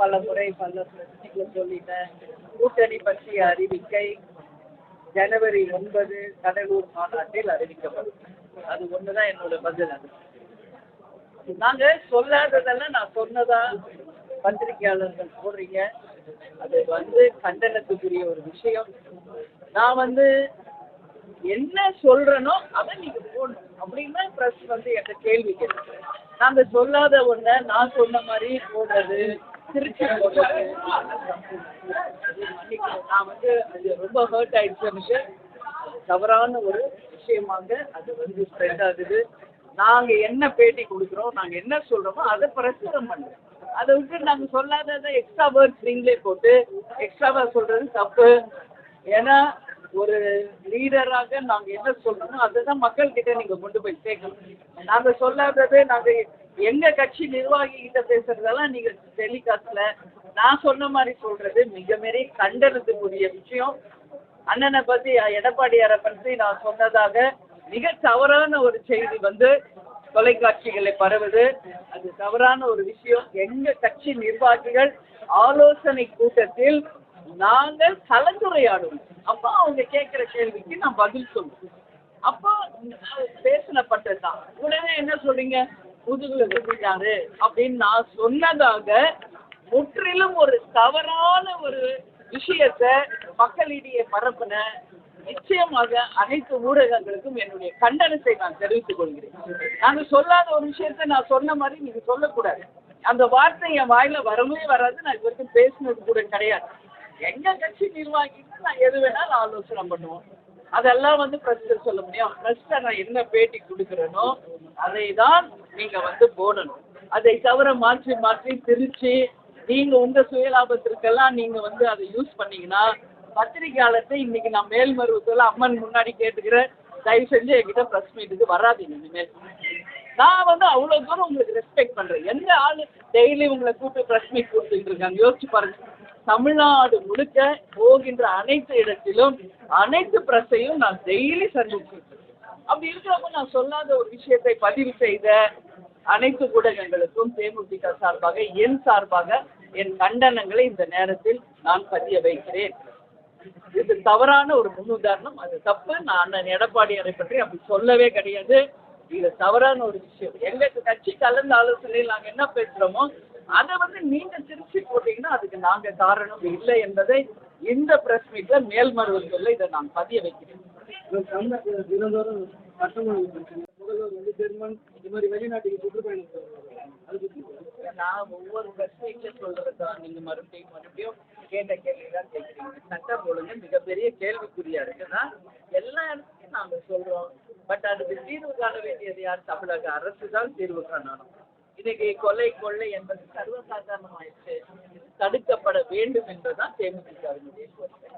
பல முறை பல பிரச்சனைகளை சொல்லிட்டேன். கூட்டணி பற்றிய அறிவிக்கை ஜனவரி ஒன்பது கடலூர் மாநாட்டில் அறிவிக்கப்படும் அது ஒண்ணுதான் என்னோட பதில் அது. நாங்க சொல்லாததெல்லாம் நான் சொன்னதா பத்திரிகையாளர்கள் போடுறீங்க அது வந்து கண்டனத்துக்குரிய ஒரு விஷயம். நான் வந்து என்ன சொல்றேனோ அதை நீங்க போடணும். அப்படின்னா பிரஸ் வந்து என்கிட்ட கேள்வி கேட்டு நாங்க சொல்லாத ஒண்ண நான் சொன்ன மாதிரி போடுறது திருச்சி நான் வந்து அது ரொம்ப ஹர்ட் ஆயிடுச்சு எனக்கு தவறான ஒரு விஷயமாக அது வந்து ஸ்ப்ரெட் ஆகுது நாங்க என்ன பேட்டி கொடுக்குறோம் நாங்க என்ன சொல்றோமோ அதை பிரசுரம் பண்ணுறோம் அதை விட்டு நாங்க சொல்லாததை எக்ஸ்ட்ரா வேர்ட்ஸ் நீங்களே போட்டு எக்ஸ்ட்ராவா சொல்றது தப்பு ஏன்னா ஒரு லீடராக நாங்க என்ன சொல்றோமோ அதுதான் மக்கள் கிட்ட நீங்க கொண்டு போய் சேர்க்கணும் நாங்க சொல்லாததை நாங்க எங்க கட்சி நிர்வாகி கிட்ட பேசுறதெல்லாம் நீங்க டெலிகாஸ்ட்ல நான் சொன்ன மாதிரி சொல்றது மிக மிக கண்டனத்துக்குரிய விஷயம். அண்ணனை பத்தி எடப்பாடியாரை பற்றி நான் சொன்னதாக மிக தவறான ஒரு செய்தி வந்து தொலைக்காட்சிகளை பரவுது. அது தவறான ஒரு விஷயம். எங்க கட்சி நிர்வாகிகள் ஆலோசனை கூட்டத்தில் நாங்கள் கலந்துரையாடுவோம். அப்போ அவங்க கேட்குற கேள்விக்கு நான் பதில் சொல்லுவோம். அப்போ பேசினப்பட்டதுதான். உடனே என்ன சொல்றீங்க? முதுகுல குத்திட்டாரு அப்படின்னு நான் சொன்னதாக முற்றிலும் ஒரு தவறான ஒரு விஷயத்த மக்களிடையே பரப்புன நிச்சயமாக அனைத்து ஊடகங்களுக்கும் என்னுடைய கண்டனத்தை நான் தெரிவித்துக் கொள்கிறேன். நாங்க சொல்லாத ஒரு விஷயத்த நான் சொன்ன மாதிரி நீங்க சொல்லக்கூடாது. அந்த வார்த்தை என் வாயில வரவே வராது. நான் இது வரைக்கும் பேசினது கூட கிடையாது. எங்க கட்சி நிர்வாகிக்கு நான் எது வேணாலும் ஆலோசனை பண்ணுவோம். அதெல்லாம் வந்து பிரஸ்ல சொல்ல முடியும். பிரஸ்ல நான் என்ன பேட்டி கொடுக்குறேனோ அதை தான் நீங்க வந்து போடணும். அதை தவிர மாற்றி மாற்றி பிரிச்சு நீங்க உங்க சுயலாபத்திற்கெல்லாம் நீங்க வந்து அதை யூஸ் பண்ணீங்கன்னா பத்திரிகையாளர்கிட்ட இன்னைக்கு நான் மேல்மருவத்தில் அம்மன் முன்னாடி கேட்டுக்கிறேன் தயவு செஞ்சு என்கிட்ட ப்ரெஸ் மீட்டுக்கு வராதீங்க இனிமேல். நான் வந்து அவ்வளோ தூரம் உங்களுக்கு ரெஸ்பெக்ட் பண்ணுறேன் எந்த ஆள் டெய்லி உங்களை கூப்பிட்டு ப்ரெஸ் மீட் கொடுத்துட்டு இருக்காங்க? யோசிச்சு பாருங்க. தமிழ்நாடு முழுக்க போகின்ற அனைத்து இடத்திலும் அனைத்து ப்ரெஸ்ஸையும் நான் டெய்லி சந்திச்சிருக்கேன் அப்படி இருக்கிறப்ப நான் சொல்லாத ஒரு விஷயத்தை பதிவு செய்த அனைத்து ஊடகங்களுக்கும் தேமுதிக சார்பாக என் சார்பாக என் கண்டனங்களை இந்த நேரத்தில் நான் பதிய வைக்கிறேன். இது தவறான ஒரு முன்னுதாரணம். அது தப்பு. நான் அண்ணன் எடப்பாடியாரை பற்றி அப்படி சொல்லவே கிடையாது. இது தவறான ஒரு விஷயம். எங்க கட்சி கலந்த ஆலோசனையில் நாங்க என்ன பேசுறோமோ அதை வந்து நீங்க திருச்சி போட்டீங்கன்னா அதுக்கு நாங்க காரணம் இல்லை என்பதை இந்த பிரஸ் மீட்ல மேல்மருவத்தில் இதை நான் பதிய வைக்கிறேன். தினந்தோறும் கட்டணம் இது மாதிரி வெளிநாட்டுக்கு சுற்றுப்பயணம் போகிறாங்க அது பற்றி நான் ஒவ்வொரு பிரஸ் மீட்ல சொல்றதா நீங்கள் மறுபடியும் மறுபடியும் கேட்ட கேள்வி தான் கேட்குறீங்க சட்டம் ஒழுங்கு மிகப்பெரிய கேள்விக்குறியா இருக்குன்னா எல்லா இடத்துலையும் நாங்கள் சொல்கிறோம் பட் அதுக்கு தீர்வு காண வேண்டியது யார்? தமிழக அரசு தான் தீர்வு காணணும். இன்னைக்கு கொலை கொள்ளை என்பது சர்வசாதாரணமாயிடுச்சு. இது தடுக்கப்பட வேண்டும் என்பதுதான் தேமுதிகவினுடைய கோரிக்கை.